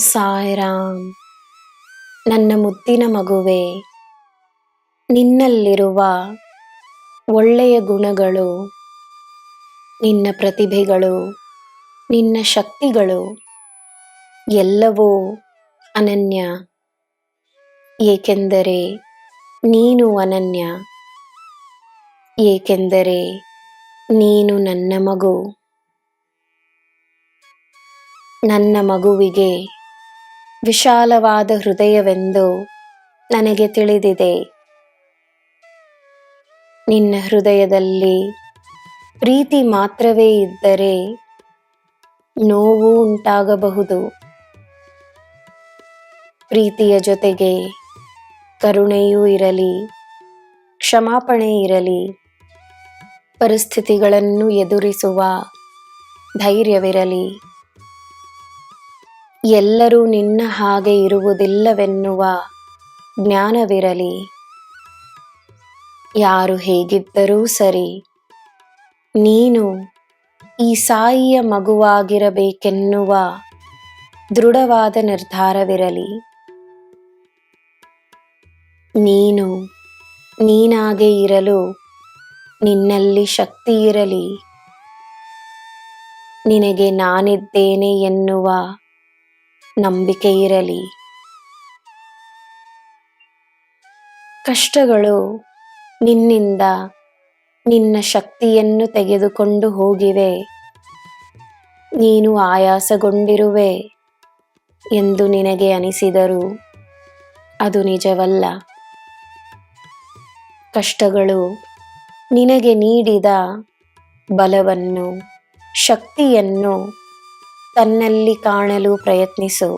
ಸಾಯಿರಾಮ್, ನನ್ನ ಮುದ್ದಿನ ಮಗುವೆ, ನಿನ್ನಲ್ಲಿರುವ ಒಳ್ಳೆಯ ಗುಣಗಳು, ನಿನ್ನ ಪ್ರತಿಭೆಗಳು, ನಿನ್ನ ಶಕ್ತಿಗಳು ಎಲ್ಲವೂ ಅನನ್ಯ. ಏಕೆಂದರೆ ನೀನು ಅನನ್ಯ. ಏಕೆಂದರೆ ನೀನು ನನ್ನ ಮಗು. ನನ್ನ ಮಗುವಿಗೆ ವಿಶಾಲವಾದ ಹೃದಯವೆಂದು ನನಗೆ ತಿಳಿದಿದೆ. ನಿನ್ನ ಹೃದಯದಲ್ಲಿ ಪ್ರೀತಿ ಮಾತ್ರವೇ ಇದ್ದರೆ ನೋವು ಉಂಟಾಗಬಹುದು. ಪ್ರೀತಿಯ ಜೊತೆಗೆ ಕರುಣೆಯೂ ಇರಲಿ, ಕ್ಷಮಾಪಣೆ ಇರಲಿ, ಪರಿಸ್ಥಿತಿಗಳನ್ನು ಎದುರಿಸುವ ಧೈರ್ಯವಿರಲಿ. ಎಲ್ಲರೂ ನಿನ್ನ ಹಾಗೆ ಇರುವುದಿಲ್ಲವೆನ್ನುವ ಜ್ಞಾನವಿರಲಿ. ಯಾರು ಹೇಗಿದ್ದರೂ ಸರಿ, ನೀನು ಈ ಸಾಯಿಯ ಮಗುವಾಗಿರಬೇಕೆನ್ನುವ ದೃಢವಾದ ನಿರ್ಧಾರವಿರಲಿ. ನೀನು ನೀನಾಗೆ ಇರಲು ನಿನ್ನಲ್ಲಿ ಶಕ್ತಿ ಇರಲಿ. ನಿನಗೆ ನಾನಿದ್ದೇನೆ ಎನ್ನುವ ನಂಬಿಕೆ ಇರಲಿ. ಕಷ್ಟಗಳು ನಿನ್ನಿಂದ ನಿನ್ನ ಶಕ್ತಿಯನ್ನು ತೆಗೆದುಕೊಂಡು ಹೋಗಿವೆ. ನೀನು ಆಯಾಸಗೊಂಡಿರುವೆ ಎಂದು ನಿನಗೆ ಅನಿಸಿದರು. ಅದು ನಿಜವಲ್ಲ. ಕಷ್ಟಗಳು ನಿನಗೆ ನೀಡಿದ ಬಲವನ್ನು, ಶಕ್ತಿಯನ್ನು ತನ್ನಲ್ಲಿ ಕಾಣಲು ಪ್ರಯತ್ನಿಸು.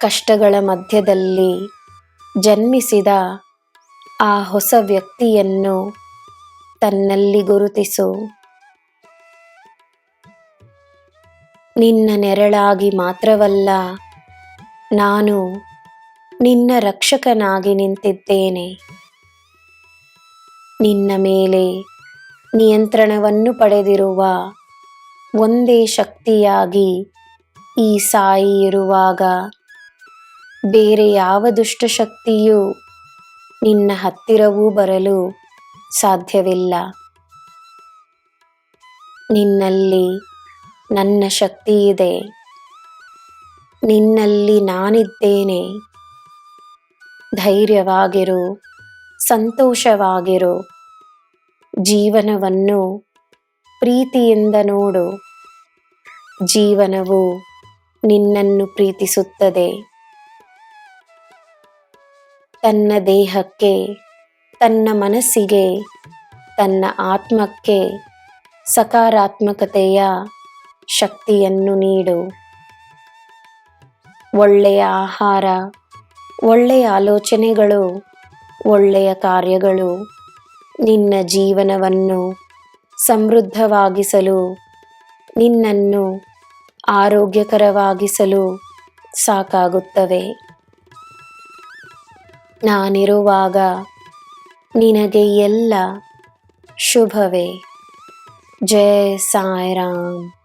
ಕಷ್ಟಗಳ ಮಧ್ಯದಲ್ಲಿ ಜನ್ಮಿಸಿದ ಆ ಹೊಸ ವ್ಯಕ್ತಿಯನ್ನು ತನ್ನಲ್ಲಿ ಗುರುತಿಸು. ನಿನ್ನ ನೆರಳಾಗಿ ಮಾತ್ರವಲ್ಲ, ನಾನು ನಿನ್ನ ರಕ್ಷಕನಾಗಿ ನಿಂತಿದ್ದೇನೆ. ನಿನ್ನ ಮೇಲೆ ನಿಯಂತ್ರಣವನ್ನು ಪಡೆದಿರುವ ಒಂದೇ ಶಕ್ತಿಯಾಗಿ ಈ ಸಾಯಿ ಇರುವಾಗ ಬೇರೆ ಯಾವ ದುಷ್ಟಶಕ್ತಿಯೂ ನಿನ್ನ ಹತ್ತಿರವೂ ಬರಲು ಸಾಧ್ಯವಿಲ್ಲ. ನಿನ್ನಲ್ಲಿ ನನ್ನ ಶಕ್ತಿ ಇದೆ. ನಿನ್ನಲ್ಲಿ ನಾನಿದ್ದೇನೆ. ಧೈರ್ಯವಾಗಿರು, ಸಂತೋಷವಾಗಿರು, ಜೀವನವನ್ನು ಪ್ರೀತಿಯಿಂದ ನೋಡು. ಜೀವನವು ನಿನ್ನನ್ನು ಪ್ರೀತಿಸುತ್ತದೆ. ತನ್ನ ದೇಹಕ್ಕೆ, ತನ್ನ ಮನಸ್ಸಿಗೆ, ತನ್ನ ಆತ್ಮಕ್ಕೆ ಸಕಾರಾತ್ಮಕತೆಯ ಶಕ್ತಿಯನ್ನು ನೀಡು. ಒಳ್ಳೆಯ ಆಹಾರ, ಒಳ್ಳೆಯ ಆಲೋಚನೆಗಳು, ಒಳ್ಳೆಯ ಕಾರ್ಯಗಳು ನಿನ್ನ ಜೀವನವನ್ನು ಸಮೃದ್ಧವಾಗಿಸಲು ನಿನ್ನನ್ನು ಆರೋಗ್ಯಕರವಾಗಿಸಲು ಸಾಕಾಗುತ್ತವೆ. ನಾನಿರುವಾಗ ನಿನಗೆ ಎಲ್ಲ ಶುಭವೇ. ಜಯ ಸಾಯಿರಾಮ್.